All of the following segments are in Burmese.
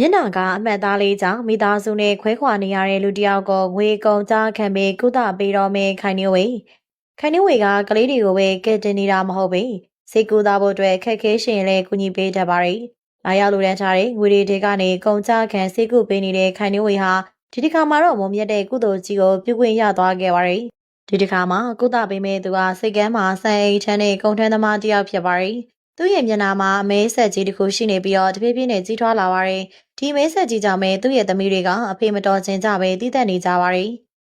မျက်နှာကအမှတ်သားလေးကြောင့်မိသားစုနဲ့ခွဲခွာနေရတဲ့လူတစ်ယောက်ကိုငွေကုန်ကြားခံပြီးကုသပေးတော်မင်းခိုင်နေဝေခိုင်နေဝေကကလေးတွေကိုပဲကဲတင်နေတာမဟုတ်ပေစိတ်ကူသားဖို့အတွက်ခက်ခဲရှင်လဲကူညီပေးတတ်ပါရီလာရောက်လူတန်းထားတဲ့ငွေတွေတွေကနေကုန်ကြားခံစိတ်ကူပေးနေတဲ့ခိုင်နေဝေဟာဒီတစ်ခါမှာတော့မုံမြတ်တဲ့ကုသိုလ်ကြီးကိုပြုခွင့်ရသွားခဲ့ပါရီဒီတစ်ခါမှာကုသပေးမဲ့သူကစိတ်ကမ်းမှာဆန်အိတ်ချမ်းနဲ့ကုန်ထမ်းသမားတစ်ယောက်ဖြစ်ပါရီ သူ့ရဲ့မျက်နှာမှာအမဲဆက်ကြီးတစ်ခုရှိနေပြီးတော့တဖြည်းဖြည်းနဲ့ကြီးထွားလာပါရီဒီမဲဆက်ကြီးကြောင့်ပဲသူ့ရဲ့သမီးတွေကအဖေမတော်ခြင်းကြပဲတည်သက်နေကြပါရီ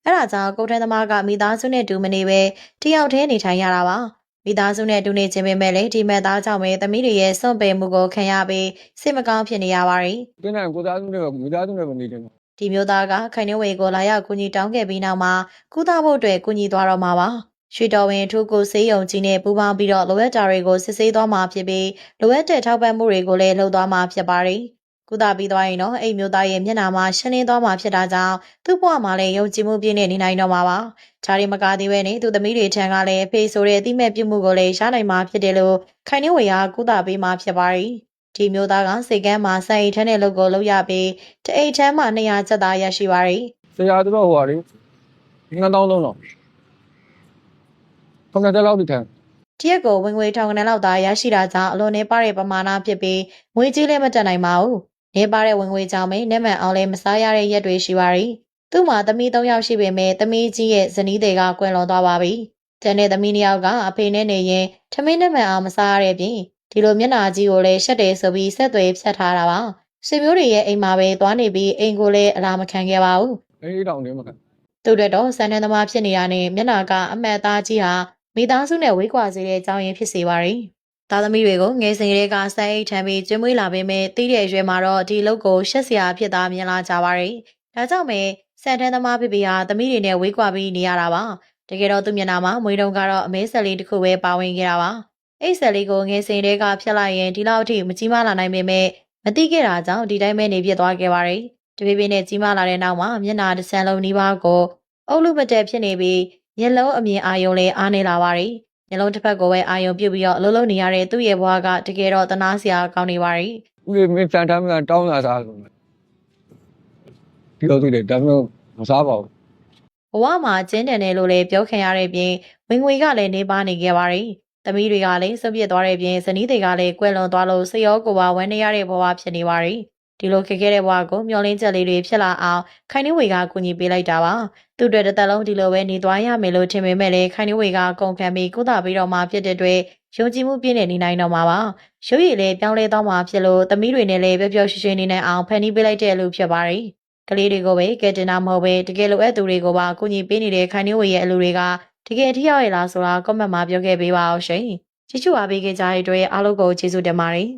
အဲ့ဒါကြောင့်ကိုထန်းသမားကမိသားစုနဲ့တူမနေပဲတယောက်တည်းနေထိုင်ရတာပါမိသားစုနဲ့တူနေခြင်းပဲမဲ့လေဒီမဲ့သားကြောင့်ပဲသမီးတွေရဲ့စွန့်ပယ်မှုကိုခံရပြီးစိတ်မကောင်းဖြစ်နေရပါရီတင်းနိုင်ကိုသားစုနဲ့မိသားစုနဲ့မနေတယ်ဒီမျိုးသားကခိုင်နှဝေကိုလာရောက်ကူညီတောင်းခဲ့ပြီးနောက်မှာကုသဖို့အတွက်ကူညီသွားတော့မှာပါ ရွှေတော်ဝင်ထူးကိုစေးရုံကြီးနဲ့ပူးပေါင်းပြီးတော့လိုအပ်တာတွေကိုစစ်ဆေးသွားမှာဖြစ်ပြီးလိုအပ်တဲ့ထောက်ပံ့မှုတွေကိုလည်းလုပ်သွားမှာဖြစ်ပါရီကုသပြီးသွားရင်တော့အဲ့မျိုးသားရဲ့မျက်နှာမှာရှင်းလင်းသွားမှာဖြစ်တာကြောင့်သူ့ဘဝမှာလည်းယုံကြည်မှုပြည့်နေနေနိုင်တော့မှာပါ။ဒါရီမကသေးပဲနဲ့သူသမီးတွေထံကလည်းဖေးဆိုတဲ့အတိမဲ့ပြုမှုကိုလည်းရနိုင်မှာဖြစ်တယ်လို့ခိုင်နှဝေကကုသပေးမှာဖြစ်ပါရီဒီမျိုးသားကစိတ်ကမ်းမှာစိုက်ထန်းတဲ့လုပ်ကိုလုပ်ရပြီးတအိတ်ထမ်းမှာ200ကျပ်သားရရှိပါရီဆရာတို့ဟိုဟာလေ9000လုံးတော့ ခုနကလောက်ဒီထန်တရက်ကိုဝင်ငွေထောင်ကနန်းလောက်သာရရှိတာကြောင့်အလွန်နေပါတဲ့ပမာဏဖြစ်ပြီးငွေကြီးလည်းမတက်နိုင်ပါဘူး။နေပါတဲ့ဝင်ငွေကြောင့်ပဲနဲ့မှန်အောင်လည်းမစားရတဲ့ရက်တွေရှိပါရီ။သူ့မှာသမီး၃ယောက်ရှိပေမဲ့သမီးကြီးရဲ့ဇနီးတွေကကွယ်လွန်သွားပါပြီ။ကျန်တဲ့သမီးနှစ်ယောက်ကအဖေနဲ့နေရင်ထမင်းနဲ့မှန်အောင်မစားရတဲ့ပြင်ဒီလိုမျက်နှာကြီးကိုလည်းရှက်တယ်ဆိုပြီးဆက်သွေးဖြတ်ထားတာပါ။ဆွေမျိုးတွေရဲ့အိမ်မှာပဲသွားနေပြီးအိမ်ကိုလည်းအလာမခံခဲ့ပါဘူး။အေးတောင်နေမှာသူတို့တော့စံနှန်းသမားဖြစ်နေတာနဲ့မျက်နှာကအမှတ်သားကြီးဟာ မိသားစုနဲ့ဝေးကွာစေတဲ့အကြောင်းရင်းဖြစ်စေပါရီ။သားသမီးတွေကိုငယ်စဉ်ကလေးကစိုက်အိတ်ထမ်းပြီးကျွေးမွေးလာပေမဲ့တီးတဲ့အရွယ်မှာတော့ဒီလုပ်ကိုရှက်စရာဖြစ်သားမြင်လာကြပါရီ။ဒါကြောင့်ပဲစံထန်းသမားဖေဖေဟာသမီးတွေနဲ့ဝေးကွာပြီးနေရတာပါ။တကယ်တော့သူမျက်နှာမှာမွေးတုံကတော့အမဲဆက်လေးတစ်ခုပဲပါဝင်ခဲ့တာပါ။အိတ်ဆက်လေးကိုငယ်စဉ်ကလေးကဖြတ်လိုက်ရင်ဒီလောက်အထိမကြီးမားလာနိုင်ပေမဲ့မသိခဲ့တာကြောင့်ဒီတိုင်းပဲနေပြစ်သွားခဲ့ပါရီ။တဖြည်းဖြည်းနဲ့ကြီးမားလာတဲ့နောက်မှာမျက်နှာတစ်စံလုံးနီးပါးကိုအုပ်လူမတက်ဖြစ်နေပြီး မျက်လုံးအမြင်အာယုံလည်းအားနေလာပါရီမျက်လုံးတစ်ဖက်ကိုပဲအာယုံပြုတ်ပြီးတော့အလုံးလုံးနေရတဲ့သူ့ရဲ့ဘဝကတကယ်တော့တနာစရာကောင်းနေပါရီဦးလေးမင်းတန်တမ်းကတောင်းလာစားလို့ဒီလိုသူတွေဒါမျိုးမစားပါဘူးဘဝမှာကျင်းတန်တယ်လို့လည်းပြောခံရတဲ့ပြင်ဝင်ငွေကလည်းနေပါနေခဲ့ပါရီသမီးတွေကလည်းစွန့်ပစ်သွားတဲ့ပြင်ဇနီးတွေကလည်းကွယ်လွန်သွားလို့စိတ်ရောကိုယ်ပါဝမ်းနေရတဲ့ဘဝဖြစ်နေပါရီ ဒီလိုခက်ခဲတဲ့ဘဝကိုမျောလင်းချက်လေးတွေဖြစ်လာအောင်ခိုင်နှဝေကကူညီပေးလိုက်တာပါသူ့အတွက်တစ်သက်လုံးဒီလိုပဲနေသွားရမယ်လို့ထင်ပေမဲ့လည်းခိုင်နှဝေကကုန်ခံပြီးကုသပြီးတော့မှဖြစ်တဲ့အတွက်ယုံကြည်မှုပြည့်နေနေနိုင်တော့မှာပါရုပ်ရည်လည်းပြောင်းလဲသွားမှာဖြစ်လို့သမီးတွေနဲ့လည်းပျော်ပျော်ရွှင်ရွှင်နေနိုင်အောင်ဖန်တီးပေးလိုက်တဲ့လူဖြစ်ပါရီကလေးတွေကိုပဲကဲတင်တာမဟုတ်ပဲတကယ်လိုအပ်သူတွေကိုပါကူညီပေးနေတဲ့ခိုင်နှဝေရဲ့အလူတွေကတကယ်အထီးရောက်ရလားဆိုတာကွန်မန့်မှာပြောခဲ့ပေးပါအောင်ရှင်ချစ်ချူအားပေးခဲ့ကြတဲ့အတွက်အားလုံးကိုကျေးဇူးတင်ပါတယ်